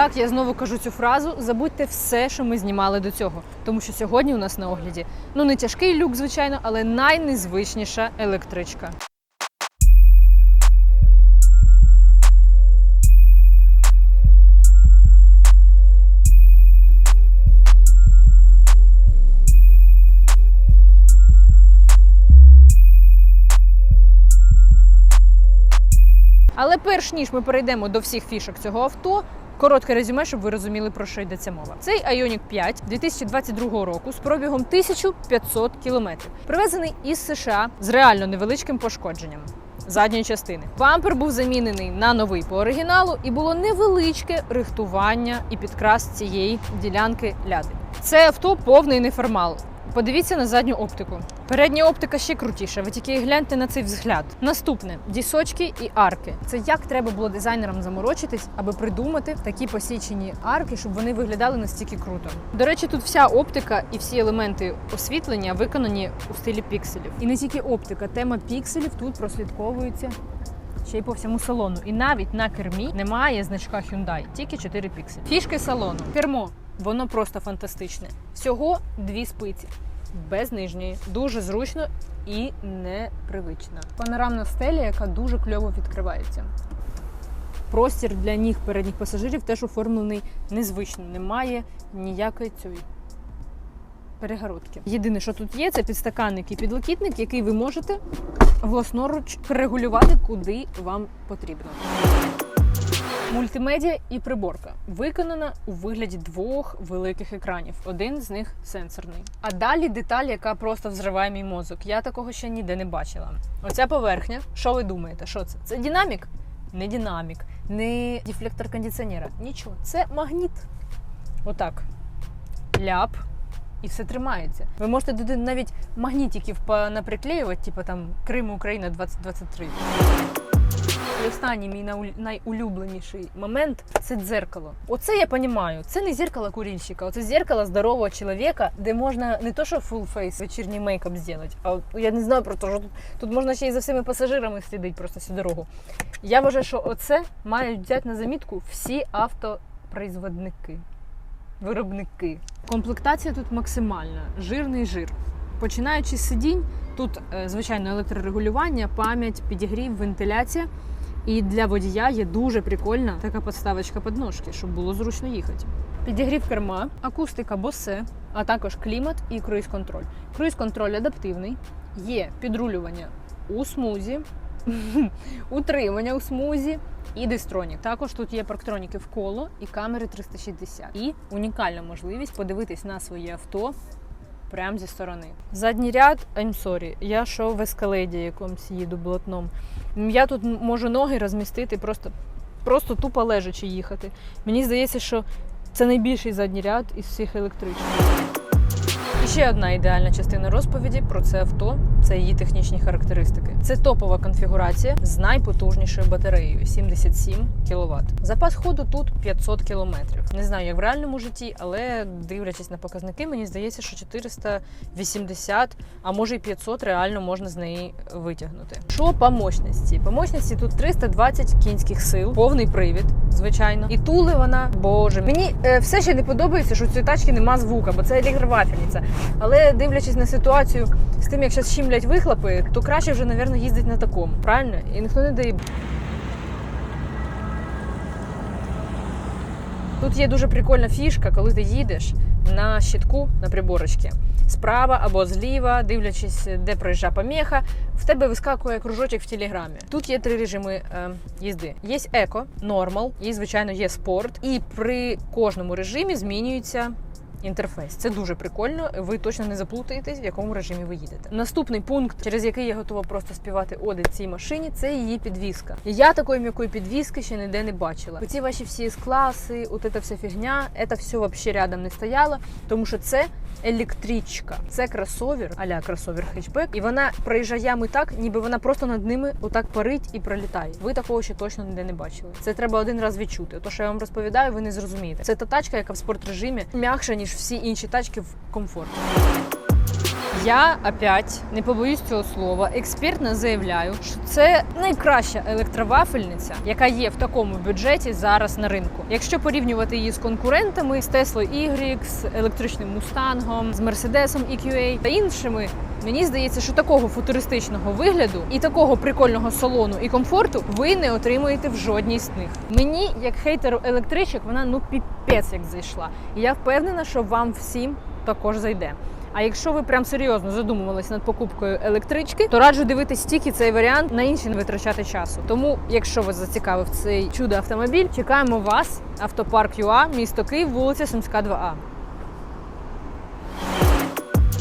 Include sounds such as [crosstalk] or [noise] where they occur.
Так, я знову кажу цю фразу. Забудьте все, що ми знімали до цього. Тому що сьогодні у нас на огляді ну не тяжкий люк, звичайно, але найнезвичніша електричка. Але перш ніж ми перейдемо до всіх фішок цього авто, коротке резюме, щоб ви розуміли, про що йдеться мова. Цей Ioniq 5 2022 року з пробігом 1500 кілометрів, привезений із США з реально невеличким пошкодженням. Задньої частини бампер був замінений на новий по оригіналу, і було невеличке рихтування і підкрас цієї ділянки ляди. Це авто повний неформал. Подивіться на задню оптику. Передня оптика ще крутіша. Ви тільки гляньте на цей взгляд. Наступне дісочки і арки. Це як треба було дизайнерам заморочитись, аби придумати такі посічені арки, щоб вони виглядали настільки круто. До речі, тут вся оптика і всі елементи освітлення виконані у стилі пікселів. І не тільки оптика, тема пікселів тут прослідковується. Ще й по всьому салону. І навіть на кермі немає значка Hyundai, тільки 4 пікселі. Фішки салону. Кермо. Воно просто фантастичне. Всього дві спиці. Без нижньої. Дуже зручно і непривично. Панорамна стеля, яка дуже кльово відкривається. Простір для ніг передніх пасажирів теж оформлений незвично. Немає ніякої цієї перегородки. Єдине, що тут є, це підстаканник і підлокітник, який ви можете власноруч регулювати, куди вам потрібно. Мультимедіа і приборка виконана у вигляді двох великих екранів. Один з них сенсорний. А далі деталь, яка просто взриває мій мозок. Я такого ще ніде не бачила. Оця поверхня. Що ви думаєте? Що це? Це динамік? Не динамік, не дефлектор кондиціонера. Нічого. Це магніт. Отак. Ляп. І все тримається. Ви можете туди навіть магнітиків наприклеювати, типу там Крим, Україна 2023. І останній мій найулюбленіший момент це дзеркало. Оце я розумію. Це не зеркало курильщика, оце зеркало здорового чоловіка, де можна не то, що full face, вечірній мейкап зробити, а я не знаю про те, що тут, тут можна ще й за всіми пасажирами слідити просто всю дорогу. Я вважаю, що оце мають взяти на замітку всі автопроизводники, виробники. Комплектація тут максимальна, жирний жир. Починаючи з сидінь, тут е, звичайно електрорегулювання, пам'ять, підігрів, вентиляція. І для водія є дуже прикольна така подставочка під ножки, щоб було зручно їхати. Підігрів керма, акустика Bose, а також клімат і круїз-контроль. Круїз-контроль адаптивний, є підрулювання у смузі, [laughs] утримання у смузі і дистронік. Також тут є парктроніки в коло і камери 360. І унікальна можливість подивитись на своє авто прямо зі сторони. Задній ряд, I'm sorry, я йшов в ескаледі якомусь їду блатном. Я тут можу ноги розмістити, просто, просто тупо лежачи їхати. Мені здається, що це найбільший задній ряд із всіх електричних. Ще одна ідеальна частина розповіді про це авто це її технічні характеристики. Це топова конфігурація з найпотужнішою батареєю 77 кВт. Запас ходу тут 500 км. Не знаю, як в реальному житті, але дивлячись на показники, мені здається, що 480, а може і 500 реально можна з неї витягнути. Що по мощності? По мощності тут 320 кінських сил, повний привід, звичайно. І тули вона, боже, мені е, все ще не подобається, що у цієї тачки нема звука, бо це електровафельниця. Але дивлячись на ситуацію з тим, як зараз щімлять вихлопи, то краще вже, мабуть, їздити на такому. Правильно? І ніхто не дає. Тут є дуже прикольна фішка, коли ти їдеш на щитку на приборочці. Справа або зліва, дивлячись, де проїжджа помеха, в тебе вискакує кружочок в телеграмі. Тут є три режими е, їзди: є еко, нормал, і звичайно є спорт. І при кожному режимі змінюється інтерфейс. Це дуже прикольно. Ви точно не заплутаєтесь, в якому режимі ви їдете. Наступний пункт, через який я готова просто співати оди цій машині, це її підвіска. Я такої м'якої підвіски ще ніде не бачила. Оці ваші всі С-класи, от ця вся фігня, це все взагалі рядом не стояло, тому що це електричка. Це кросовер, аля кросовер хетчбек, і вона проїжджає так, ніби вона просто над ними отак парить і пролітає. Ви такого ще точно ніде не бачили. Це треба один раз відчути. То, що я вам розповідаю, ви не зрозумієте. Це та тачка, яка в спортрежимі м'якша, ніж всі інші тачки в комфорті. Я опять не побоюсь цього слова, експертно заявляю, що це найкраща електровафельниця, яка є в такому бюджеті зараз на ринку. Якщо порівнювати її з конкурентами з Tesla Y, з електричним Мустангом, з Mercedes EQA та іншими. Мені здається, що такого футуристичного вигляду і такого прикольного салону і комфорту ви не отримаєте в жодній з них. Мені, як хейтеру електричок, вона ну піпець як зайшла. І я впевнена, що вам всім також зайде. А якщо ви прям серйозно задумувались над покупкою електрички, то раджу дивитись тільки цей варіант на інші не витрачати часу. Тому, якщо вас зацікавив цей чудо автомобіль, чекаємо вас. Автопарк ЮА, місто Київ, вулиця Сумська 2А.